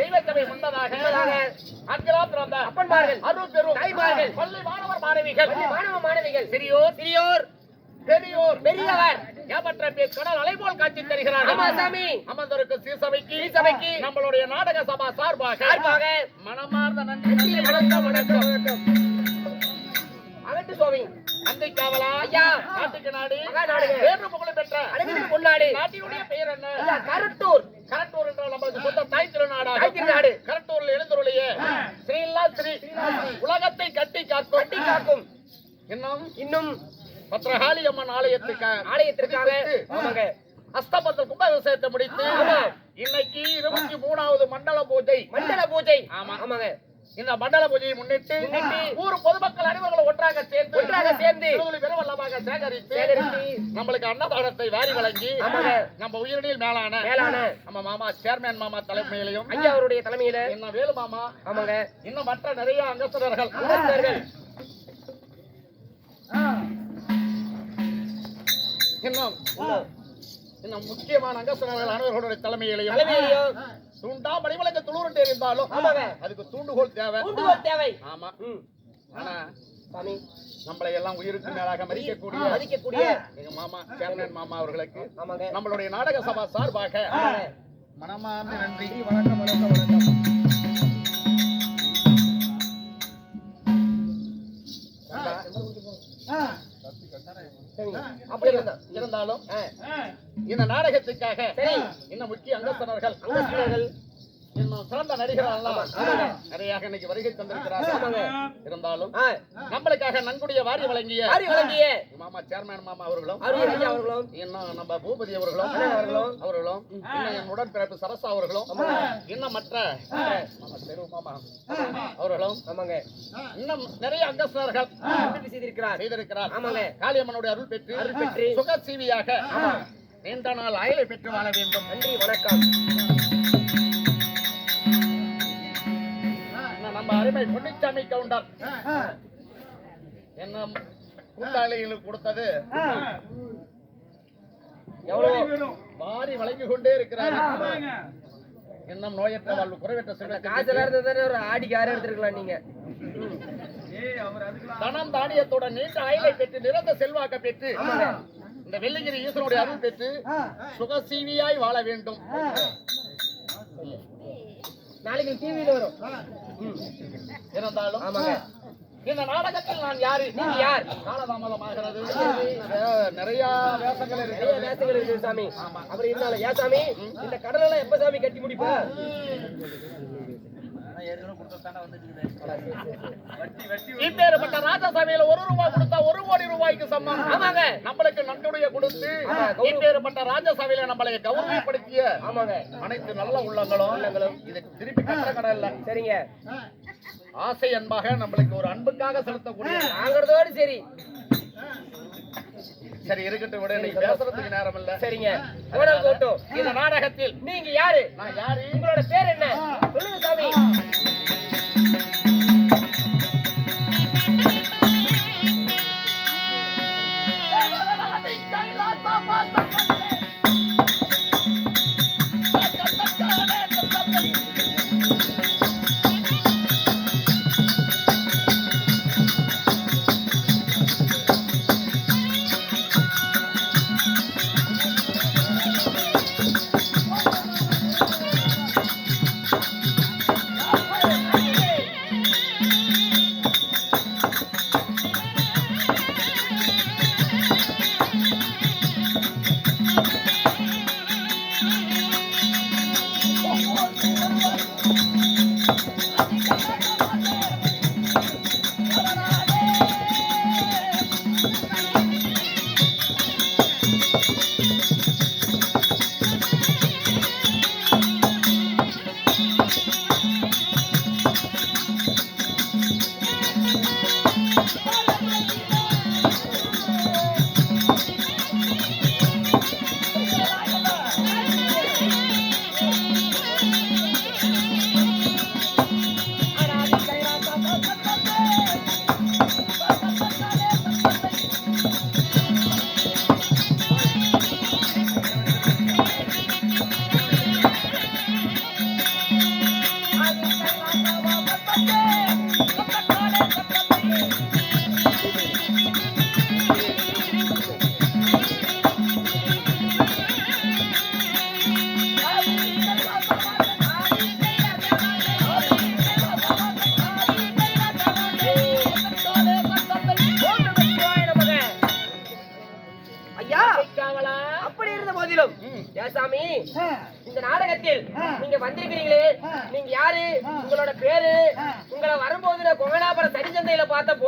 தெய்வ சபை முன்பதாக அன்கிறார் பிறந்த அப்பன்மார்கள், அருள் பெரும் தாய்மார்கள், பள்ளி மாணவர் மாணவிகள் பள்ளி மாணவ மாணவிகள் சிறியோர் சிறியோர் பெரியோர் பெரியவர் ஏமற்ற பேர் கடல் அலைபோல் காட்சி தருகிறார்கள். சீசபைக்கு சீசபைக்கு நம்மளுடைய நாடக சபா சார்பாக சார்பாக மனமார்ந்த நன்றி வணக்கம் வணக்கம். சுவாமி. நன்றி காவலா? ஐயா. நாட்டுக்கு நாடு. மகா நாடுக. பேரு புகழ் பெற்ற அழகிற்கு முன்னாடி நாட்டினுடைய பெயர் என்ன? ஐயா, கரட்டூர். கரட்டூர் என்றால் நம்மளுக்கு சொந்த தாய் திருநாடாகும் தாய் திருநாடு. கரட்டூரில் எழுந்தருளிய ஸ்ரீலா ஸ்ரீ உலகத்தை கட்டி காக்கும். கட்டி காக்கும். இன்னும்? இன்னும். பத்ரகாளி அம்மன் ஆலயத்துக்காக ஆலயத்திற்காக. ஆமாங்க. அஸ்தபத்தில் கும்பாபிஷேகத்தை முடித்து ஆமா. இன்னைக்கு இருபத்தி மூணாவது மண்டல பூஜை. மண்டல பூஜை. ஆமா. ஆமாங்க. இந்த மண்டல பூஜையை முன்னிட்டு ஊர் பொதுமக்கள் அனைவர்களும் ஒன்றாக சேர்ந்து ஒன்றாக சேர்ந்து பெருவல்லமாக சேகரித்து நம்மளுக்கு அன்னதானத்தை வாரி வழங்கி. நம்ம உயிரினில் மேலான மேலான நம்ம மாமா சேர்மேன் மாமா தலைமையிலையும் ஐயா அவருடைய தலைமையில இன்னும் வேலு மாமா ஆமாங்க. இன்னும் மற்ற நிறைய அங்கஸ்தர்கள். இன்னும் இன்னும் முக்கியமான அங்கஸ்தர்கள் அனைவர்களுடைய தலைமையிலையும். தூண்டா மணிமலைக்கு துளுருண்டு இருந்தாலும். அதுக்கு தூண்டுகோல் தேவை. தேவை. ஆமா. ஆனா நம்மளை எல்லாம் உயிருக்கு மேலாக மதிக்கக்கூடிய மதிக்கக்கூடிய. எங்க மாமா சேர்மன் மாமா அவர்களுக்கு நம்மளுடைய நாடக சபா சார்பாக. மனமார்ந்த நன்றி. வணக்கம் வணக்கம் வணக்கம். சரிங்க. இருந்தாலும் இந்த நாடகத்துக்காக. இன்னும் முக்கிய அங்கஸ்தனர்கள் அங்கஸ்தர்கள் இன்னும் சிறந்த இன்னைக்கு வருகை. இருந்தாலும் நம்மளுக்காக நன்கொடைய வாரி வழங்கிய வழங்கிய மாமா சேர்மேன் மாமா அவர்களும் அவர்களும் இன்னும் நம்ம பூபதி அவர்களும் அண்ணா அவர்களும். அவர்களும் இன்னும் என் உடன்பிறப்பு சரசா அவர்களும் இன்னும் மற்ற மாமா தெரு மாமா அவர்களும் ஆமாங்க. இன்னும் நிறைய அங்கஸ்தர்கள் செய்திருக்கிறார். செய்திருக்கிறார். ஆமாங்க. காளியம்மனுடைய அருள் பெற்று அருள் பெற்று. சுகசீவியாக நீண்ட நாள் அயலை பெற்று வாழ வேண்டும். நன்றி வணக்கம். அருமை பொன்னிச்சாமி கவுண்டர். என்ன கூட்டாளிகளுக்கு கொடுத்தது? எவ்வளவு மாறி வழங்கி கொண்டே இருக்கிறார். இன்னும் நோயற்ற வாழ்வு குறைவற்ற செல்வத்தை காசெல்லாம் இருந்ததுன்னு ஒரு ஆடிக்கு யாரும் எடுத்துருக்கலாம் நீங்க. தனம் தானியத்தோட நீண்ட அயலை பெற்று நிறந்த செல்வாக்க பெற்று இந்த வெள்ளிங்கிரி ஈஸ்வரனுடைய அருள் பெற்று சுகசீவியாய் வாழ வேண்டும். நாளைக்கு டிவியில வரும். இருந்தாலும் ஆமாங்க. இந்த நாடகத்தில் நான் யாரு? நீங்க யார்? காலதாமதமாகிறது நிறைய வேஷங்கள் நிறைய இருக்கிறது நேசங்கள் இருக்குது சாமி அப்படி இருந்தாலும் ஏன் சாமி? இந்த கடலெல்லாம் எப்ப சாமி கட்டி முடிப்ப? இப்பேற்பட்ட ஒரு ரூபாய் கொடுத்தா ஒரு கோடி ரூபாய்க்கு சமம். ஆமாங்க. நம்மளுக்கு நன்கொடைய கொடுத்து. இப்பேற்பட்ட ராஜசபையில நம்மளை கௌரவப்படுத்திய ஆமாங்க. அனைத்து நல்ல உள்ளங்களும் இதுக்கு திருப்பி கட்ட கடல்ல சரிங்க. ஆசை அன்பாக நம்மளுக்கு ஒரு அன்புக்காக செலுத்தக்கூடிய வாங்குறதோடு சரி. சரி இருக்கட்டும் விட. நீ பேசுறதுக்கு நேரம் இல்ல. சரிங்க. ஓடல் கோட்டும். இந்த நாடகத்தில் நீங்க யாரு? நான் யாரு? உங்களோட பேர் என்ன? சொல்லுங்க சாமி.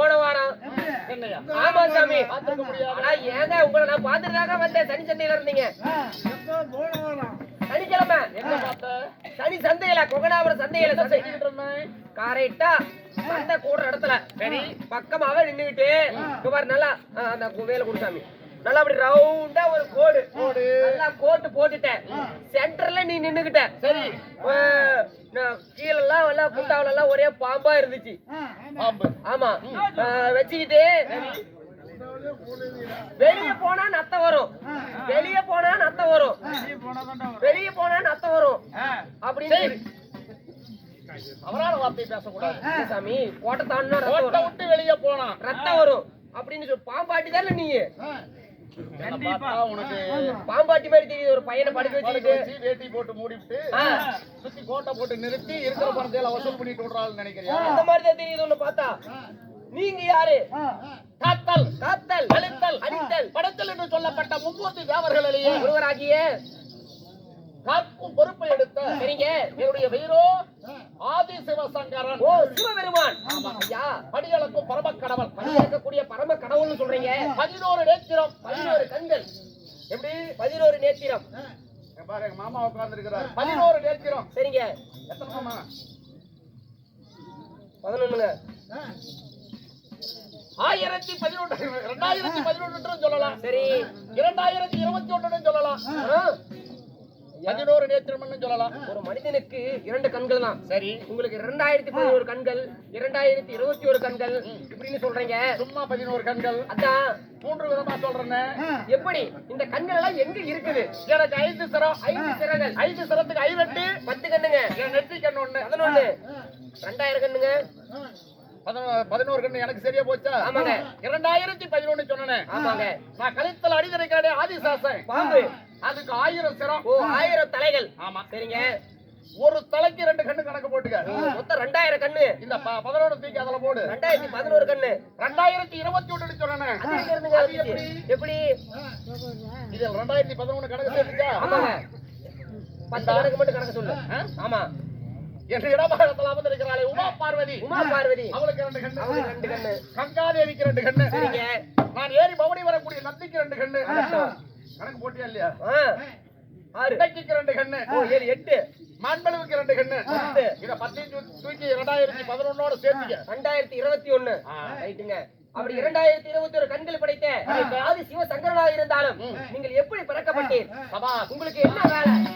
போன வாரம். ஆமா சாமி. ஆனா ஏங்க உங்களை நான் பார்த்துட்டு வந்தேன். சனி சந்தையில இருந்தீங்க. சனிக்கிழமை. சனி சந்தையில கொங்கனாபுரம் சந்தையில சந்தை. கரெக்டா சந்தை கூடுற இடத்துல. சரி. பக்கமாவே நின்னுகிட்டு இங்க பாரு நல்லா அந்த வேலை கொடுசாமி நல்லா அப்படி ரவுண்டா ஒரு கோடு. கோடு. நல்லா கோட்டு போட்டுட்டேன். சென்டர்ல நீ நின்னுகிட்ட சரி கீழெல்லாம் எல்லாம் எல்லாம் ஒரே பாம்பா இருந்துச்சு. பாம்பு. ஆமா. வச்சுக்கிட்டு வெளிய போனா நத்த வரும். வெளிய போனா நத்த வரும். வெளிய போனா நத்த வரும். அப்படின்னு. அவரான வார்த்தை பேசக்கூடாது. சாமி கோட்டை தாண்டினா ரத்தம் விட்டு வெளியே போனான் ரத்தம் வரும். அப்படின்னு சொல்லி பாம்பாட்டி தானே நீ? உனக்கு பாம்பாட்டி மாதிரி தெரியுது ஒரு பையனை படுக்க வச்சுக்கிட்டு. வச்சு வேட்டி போட்டு மூடிவிட்டு ஆ. சுத்தி கோட்டை போட்டு நிறுத்தி இருக்கிற பணத்தையில வசூல் பண்ணிட்டு விடுறாள்னு நினைக்கிறியா? அந்த மாதிரி தான் தெரியுது ஒண்ணு பார்த்தா. நீங்க யாரு? காத்தல். காத்தல் அழித்தல். அடித்தல். படத்தில் என்று சொல்லப்பட்ட மும்மூர்த்தி தேவர்களிலேயே ஒருவராகிய காக்கும் பொறுப்பை எடுத்த சரிங்க. என்னுடைய வீரோ ஆதி சிவசங்கரன் ஓ சிவபெருமான். ஐயா. படிகளுக்கும் பரமக்கடவன் பணி இருக்கக்கூடிய பரம கடவுள்னு சொல்றீங்க பதினோரு நேத்திரம். பதினோரு கண்கள். எப்படி? பதினோரு நேத்திரம். இங்க பாரு எங்க மாமா உட்கார்ந்து இருக்கிறார் பதினோரு நேத்திரம். சரிங்க. எத்தனை மாமா? பதினொன்னுங்க. ஆயிரத்தி பதினொன்று இரண்டாயிரத்தி பதினொன்று சொல்லலாம். சரி. இரண்டாயிரத்தி இருபத்தி ஒன்று சொல்லலாம். பதினோரு நேத்திரம் சொல்லலாம். ஒரு மனிதனுக்கு இரண்டு கண்கள் தான். சரி. உங்களுக்கு இரண்டாயிரத்தி பதினோரு கண்கள் இரண்டாயிரத்தி இருபத்தி ஒரு கண்கள் இப்படின்னு சொல்றீங்க. சும்மா பதினோரு கண்கள். அதான். மூன்று விதமா சொல்றேன்னு எப்படி? இந்த கண்கள் எல்லாம் எங்க இருக்குது? எனக்கு ஐந்து சிரம். ஐந்து சிறங்கள் ஐந்து சிரத்துக்கு ஐரெட்டு பத்து கண்ணுங்க. நெற்றி கண்ணு ஒண்ணு. பதினொன்னு ரெண்டாயிரம் கண்ணுங்க. பதினோரு கண்ணு எனக்கு சரியா போச்சா? ஆமாங்க. இரண்டாயிரத்தி பதினொன்னு சொன்னேன். ஆமாங்க. நான் கழுத்தில் அடிதரைக்காடே ஆதிசாசன் பாம்பு அதுக்கு ஆயிரம் சிரம். ஓ ஆயிரம் தலைகள். ஆமா. சரிங்க. ஒரு தலைக்கு ரெண்டு கண்ணு கணக்கு போட்டுக்க. மொத்தம் ரெண்டாயிரம் கண்ணு. இந்த பதினோரு தூக்கி அதுல போடு. ரெண்டாயிரத்தி பதினோரு கண்ணு. ரெண்டாயிரத்தி இருபத்தி ஒண்ணு சொன்னேன்? எப்படி? இது ரெண்டாயிரத்தி பதினொன்னு கணக்கு சேர்த்துக்கா ஆமாங்க. பத்து கணக்கு மட்டும் கணக்கு சொல்லு? ஆமா. என்று இடபாகத்தில் அமர்ந்திருக்கிறாளே. உமா பார்வதி. உமா பார்வதி. அவளுக்கு ரெண்டு கண்ணு. அவங்களுக்கு ரெண்டு கண்ணு. கங்காதேவிக்கு ரெண்டு கண்ணு. நான் ஏறி பவனி வரக்கூடிய நந்திக்கு ரெண்டு கண்ணு. கணக்கு போட்டியா இல்லையா? ரெண்டு கண்ணு. ஏழு எட்டு. மாண்பளவுக்கு ரெண்டு கண்ணு. பத்து. இத பத்தையும் தூ- தூக்கி இரண்டாயிரத்தி பதினொன்னோட சேர்த்துக்க. ரெண்டாயிரத்தி இருபத்தி ஒண்ணு. ரைட்டுங்க. அப்படி இரண்டாயிரத்தி இருபத்தி ஒரு கண்கள் படைத்த ஆதி சிவ சங்கரனாக இருந்தாலும் நீங்கள் எப்படி பிறக்கப்பட்டீர்? உங்களுக்கு என்ன வேலை?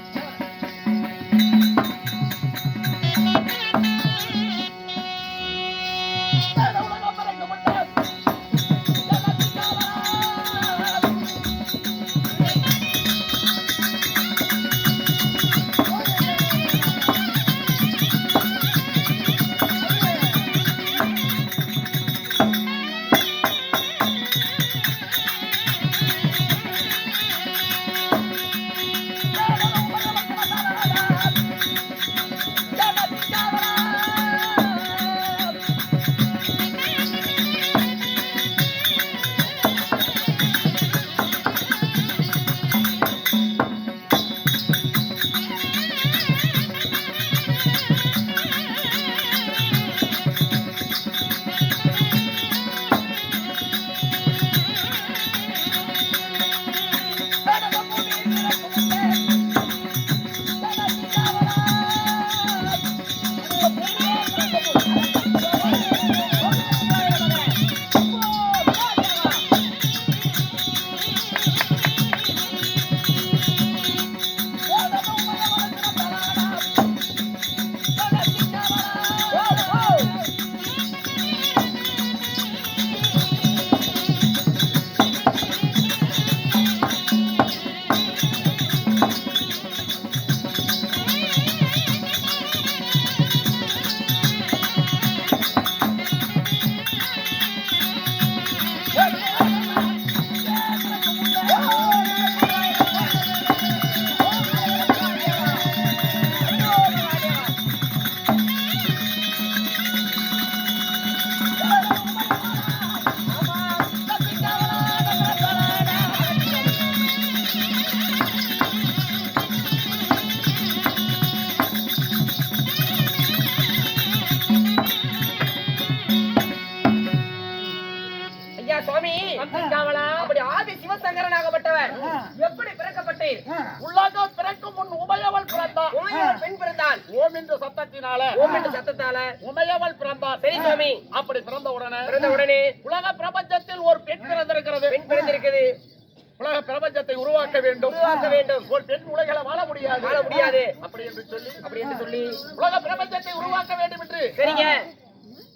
என்ற சத்தத்தால உமையவள் பிறந்தார் சரி சுவாமி. அப்படி பிறந்த உடனே பிறந்த உடனே உலக பிரபஞ்சத்தில் ஒரு பெண் பிறந்திருக்கிறது. பெண் பிறந்திருக்குது உலக பிரபஞ்சத்தை உருவாக்க வேண்டும். உருவாக்க வேண்டும். ஒரு பெண் உலகில வாழ முடியாது. வாழ முடியாது. அப்படி என்று சொல்லி அப்படி என்று சொல்லி. உலக பிரபஞ்சத்தை உருவாக்க வேண்டும் என்று. சரிங்க.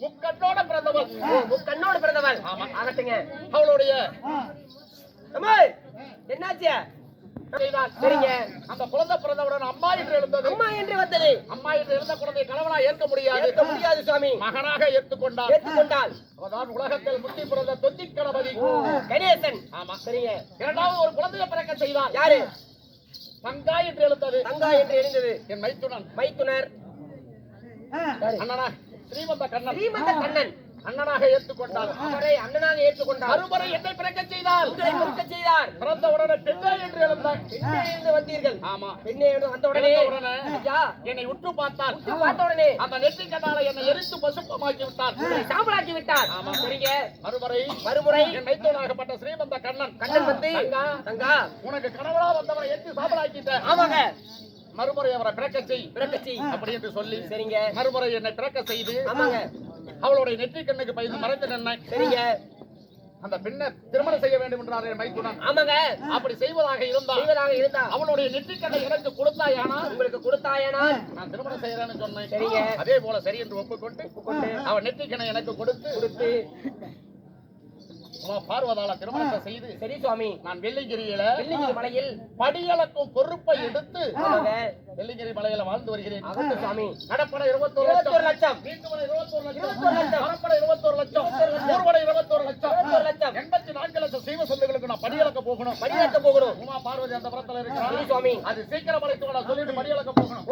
முக்கண்ணோட பிறந்தவள். ஓ, உன் கண்ணோடு பிறந்தவள். ஆமா. ஆகட்டுங்க. அவளுடைய என்னாச்சு. சரிங்க. அந்த குழந்தை பிறந்தவுடன் அம்மா என்று எழுந்தது. அம்மா என்று வந்தது. அம்மா என்று எழுந்த குழந்தை கணவனா ஏற்க முடியாது. ஏற்க முடியாது சுவாமி. மகனாக ஏற்றுக்கொண்டார். ஏற்றுக்கொண்டால் அவதான் உலகத்தில் முத்தி பிறந்த தொத்தி கணபதி. கணேசன். ஆமா. சரிங்க. இரண்டாவது ஒரு குழந்தையை பிறக்க செய்தார். யாரு? தங்கா என்று எழுந்தது. தங்கா என்று எழுந்தது. என் மைத்துனன். மைத்துனர்? அண்ணனா ஸ்ரீமந்த கண்ணன். ஸ்ரீமந்த கண்ணன். அண்ணனாக ஏற்றுக்கொண்டார். அவரை அண்ணனாக ஏற்றுக்கொண்டார். மறுமுறை என்னை பிறக்க உங்களை பொறுக்க செய்தார். பிறந்த உடனே பெண்ணே என்று எழுந்தார். பெண்ணே இருந்து வந்தீர்கள். ஆமா. பெண்ணே இருந்து வந்த உடனே என்னை உற்று பார்த்தால் உற்று பார்த்த உடனே அந்த நெற்றி கண்ணால என்னை எரித்து பசுப்பமாக்கி விட்டார். சாம்பலாக்கி விட்டார். ஆமா. சரிங்க. மறுமுறை மறுமுறை என் மைத்தோனாகப்பட்ட ஸ்ரீமந்த கண்ணன். கண்ணன் வந்து தங்கா, உனக்கு கணவனா வந்தவனை எத்தி சாம்பலாக்கிட்ட ஆமாங்க. மறுமுறை அவரை பிறக்க செய். பிறக்கச்சி அப்படி என்று சொல்லி சரிங்க. மறுமுறை என்னை பிறக்க செய்து ஆமாங்க. அவளுடைய நெற்றி கண்ணுக்கு பயந்து மறைந்து நின்னேன் சரிங்க. அந்த பெண்ணை திருமணம் செய்ய வேண்டும் என்றார் என் மைத்துனன் ஆமாங்க. அப்படி செய்வதாக இருந்தால் செய்வதாக இருந்தா அவளுடைய நெற்றி கண்ணை எனக்கு கொடுத்தாயானால் உங்களுக்கு கொடுத்தாயனால் நான் திருமணம் செய்யறேன்னு சொன்னேன். சரிங்க. அதே போல சரி என்று ஒப்புக்கொண்டு அவன் நெற்றிக்கணை எனக்கு கொடுத்து கொடுத்து பார்வதால திருமணத்தை செய்து சரி சுவாமி. நான் வெள்ளிங்கிரியில வெள்ளிங்கிரி மலையில் படியளக்கும் பொறுப்பை எடுத்து வெள்ளிங்கிரி மலையில வாழ்ந்து வருகிறேன். சுவாமி. நடப்பட இருபத்தோரு லட்சம். லட்சம். வீட்டுமனை இருபத்தோரு லட்சம். லட்சம். மரப்பட இருபத்தோரு லட்சம். ஊர்வடை இருபத்தோரு லட்சம். லட்சம். எண்பத்தி நான்கு லட்சம் சீவ சொந்துகளுக்கு நான் படியளக்க போகணும். படியாக்க போகணும். உமா பார்வதி அந்த புறத்துல இருக்கிறார் சுவாமி. அது சீக்கிரம் அழைத்து நான் சொல்லிட்டு படியளக்க போகணும்.